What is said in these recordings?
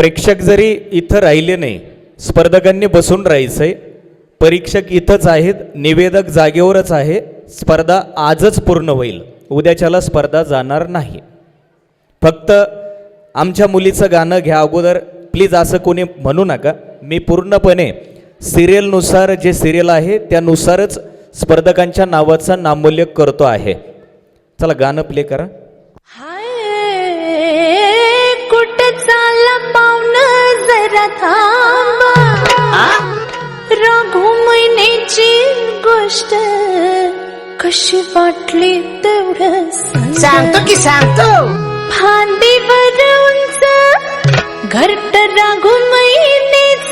प्रेक्षक जरी इथं राहिले नाही स्पर्धकांनी बसून राहायचं आहे परीक्षक इथंच आहेत निवेदक जागेवरच आहे. स्पर्धा आजच पूर्ण होईल. उद्याच्याला स्पर्धा जाणार नाही. फक्त आमच्या मुलीचं गाणं घ्या अगोदर. प्लीज असं कोणी म्हणू नका. मी पूर्णपणे सिरियलनुसार जे सिरियल आहे त्यानुसारच स्पर्धकांच्या नावाचा नामूल्य करतो आहे. चला गाणं प्ले करा. थांबा. राघू महिन्याची गोष्ट कशी वाटली तेवढं सांगा. सांगतो की सांगतो. फांदीवर उंच घरट राघू महिनेच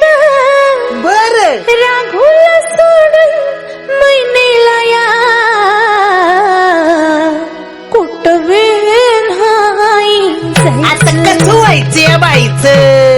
बर. राघूला सोडून महिनेला या. कुठं वेळ नाही आता. कसं व्हायचं बाईचं.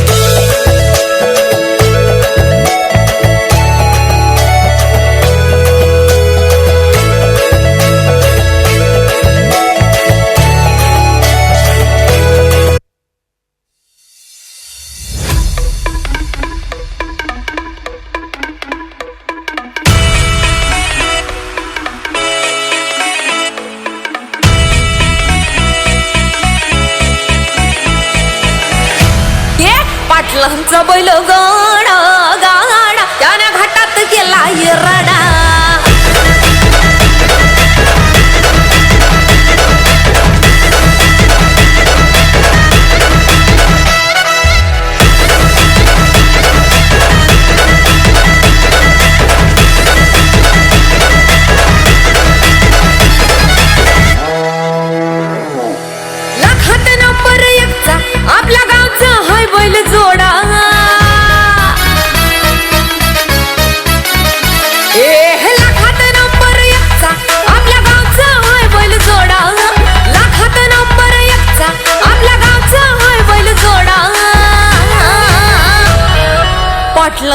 लागला तुमचा बैल गाडा. गाडा त्याने घाटात गेला